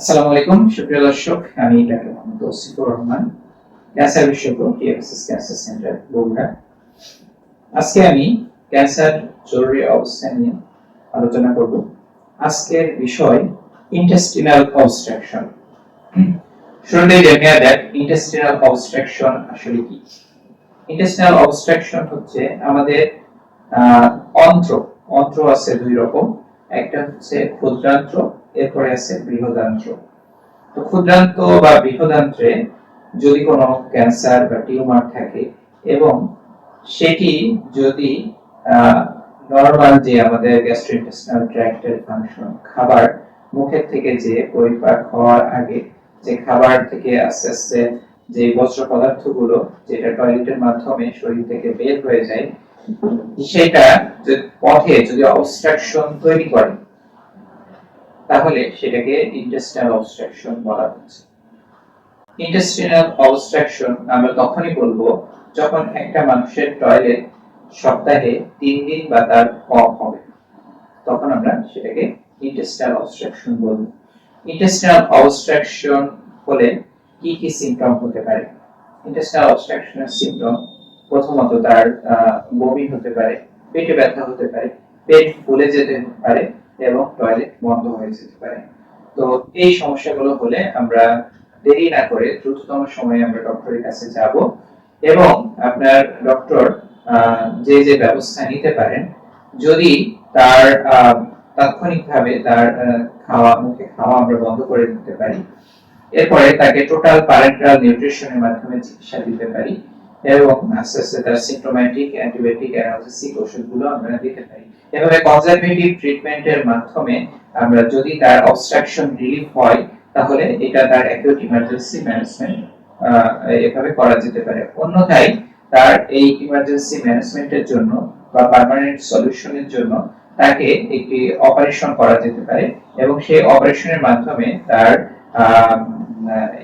আসসালামু আলাইকুম, সুপ্রিয় দর্শক, আমি ডাক্তার মোহাম্মদ ওসিফুর রহমান, ক্যান্সার বিশেষজ্ঞ টিএফএসএস ক্যান্সার সেন্টার বগুড়া। আজকে আমি ক্যান্সার জরুরি অবস্থা নিয়ে আলোচনা করব। আজকের বিষয় ইন্টেস্টিনাল অবস্ট্রাকশন শুরুতেই জেনে নেওয়া ইন্টেস্টিনাল অবস্ট্রাকশন আসলে কি? ইন্টেস্টিনাল অবস্ট্রাকশন হচ্ছে আমাদের অন্ত্র। অন্ত্র আছে দুই রকম। একটা হচ্ছে ক্ষুদ্রান্ত্র এরপরে আছে বৃহদান্ত্র। তো ক্ষুদ্রান্ত বা বৃহদান্ত্রে যদি কোনো ক্যান্সার বা টিউমার থাকে এবং সেটি যদি নর্মাল যে আমাদের গ্যাস্ট্রোইন্টেস্টিনাল ট্র্যাক্টের ফাংশন খাবার মুখের থেকে যে পরিপাক হওয়ার আগে যে খাবার থেকে আস্তে আস্তে যে বজ্র পদার্থগুলো যেটা টয়লেটের মাধ্যমে শরীর থেকে বের হয়ে যায়, সেটা পথে যদি অবস্ট্রাকশন তৈরি করে তাহলে সেটাকে ইন্টেস্টিনাল অবস্ট্রাকশন বলা হচ্ছে। ইন্টেস্টিনাল অবস্ট্রাকশন আমরা তখনই বলব যখন একটা মানুষের টয়লেট সপ্তাহে তিন দিন বা তার কম হবে। তখন আমরা সেটাকে ইন্টেস্টিনাল অবস্ট্রাকশন বলব। ইন্টেস্টিনাল অবস্ট্রাকশন হলে কি কি সিমটম হতে পারে? ইন্টেস্টিনাল অবস্ট্রাকশনের সিমটম প্রথমত তার বমি হতে পারে, পেটে ব্যথা হতে পারে, পেট ফুলে যেতে পারে এবং টয়লেট বন্ধ হয়ে যেতে পারে। তো এই সমস্যাগুলো হলে আমরা দেরি না করে দ্রুততম সময়ে আমরা ডক্টরের কাছে যাব এবং আপনার ডক্টর যে যে ব্যবস্থা নিতে পারেন, যদি তার তাৎক্ষণিকভাবে তার খাওয়া, মুখে খাওয়া আমরা বন্ধ করে দিতে পারি। এরপরে তাকে টোটাল প্যারেন্টাল নিউট্রিশনের মাধ্যমে চিকিৎসা দিতে পারি। এবং আস্তে আস্তে তার সিম্পটোম্যাটিক অ্যান্টিবায়োটিক অ্যানালজেসিক ওষুধগুলো আমরা দিতে পারি এভাবে কনজারভেটিভ ট্রিটমেন্টের মাধ্যমে আমরা যদি তার অবস্ট্রাকশন রিলিফ হয়, তাহলে এটা তার অ্যাকিউট ইমার্জেন্সি ম্যানেজমেন্ট এভাবে করা যেতে পারে। অন্যথায় তার এই ইমার্জেন্সি ম্যানেজমেন্টের জন্য বা পার্মানেন্ট সলিউশনের জন্য তাকে একটি অপারেশন করা যেতে পারে এবং সেই অপারেশনের মাধ্যমে তার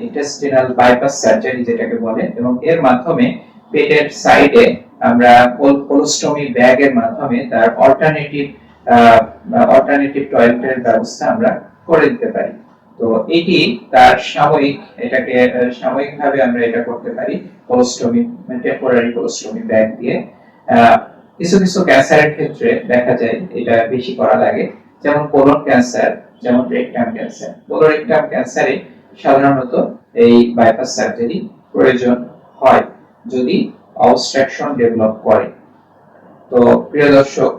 ইন্টেস্টিনাল বাইপাস সার্জারি যেটাকে বলে, এবং এর মাধ্যমে পেটের সাইডে আমরা কোলোস্টমি ব্যাগের মাধ্যমে তার অল্টারনেটিভ অল্টারনেটিভ টয়লেটের ব্যবস্থা আমরা করে দিতে পারি। তো এটি তার সাময়িক, এটাকে সাময়িকভাবে আমরা এটা করতে পারি কোলোস্টমি টেম্পোরারি কোলোস্টমি ব্যাগ দিয়ে। কিছু কিছু ক্যান্সারের ক্ষেত্রে দেখা যায় এটা বেশি করা লাগে, যেমন কোলন ক্যান্সার যেমন রেকটাম ক্যান্সার কোলোরেকটাম ক্যান্সারে সাধারণত এই বাইপাস সার্জারি প্রয়োজন হয় যদি অবস্ট্রাকশন ডেভেলপ করে। তো প্রিয় দর্শক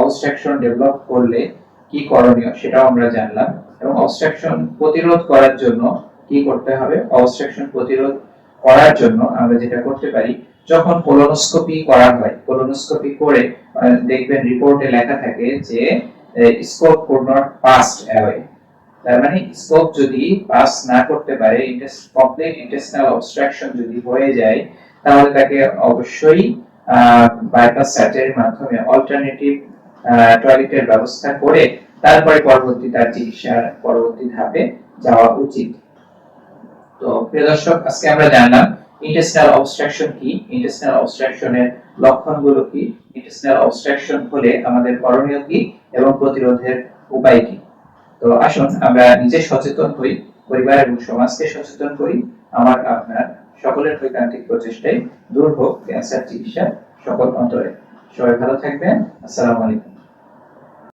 অবস্ট্রাকশন ডেভেলপ করলে কি করণীয় সেটাও আমরা জানলাম এবং অবস্ট্রাকশন প্রতিরোধ করার জন্য কি করতে হবে? অবস্ট্রাকশন প্রতিরোধ করার জন্য আমরা যেটা করতে পারি, যখন কোলোনোস্কোপি করা হয় কোলোনোস্কোপি করে দেখবেন রিপোর্টে লেখা থাকে যে scope could not passed away তার মানে স্কোপ যদি পাস না করতে পারে কমপ্লিট ইন্টেস্টিনাল অবস্ট্রাকশন যদি হয়ে যায়, তাহলে তাকে অবশ্যই বাইপাস সার্জারির মাধ্যমে অল্টারনেটিভ টয়লেটের ব্যবস্থা করে তারপরে পরবর্তী তার চিকিৎসার পরবর্তী ধাপে যাওয়া উচিত। তো প্রিয় দর্শক, আজকে আমরা জানলাম ইন্টেস্টিনাল অবস্ট্রাকশন কি? ইন্টেস্টিনাল অবস্ট্রাকশনের লক্ষণগুলো কি? ইন্টেস্টিনাল অবস্ট্রাকশন হলে আমাদের করণীয় কি? এবং প্রতিরোধের উপায় কি? তো আসুন, আমরা নিজে সচেতন হই, পরিবার এবং সমাজকে সচেতন করি। আমার, আপনার সকলের ঐকান্তিক প্রচেষ্টায় দূর হোক ক্যান্সার, চিকিৎসা সকল অন্তরে। সবাই ভালো থাকবেন। আসসালামু আলাইকুম।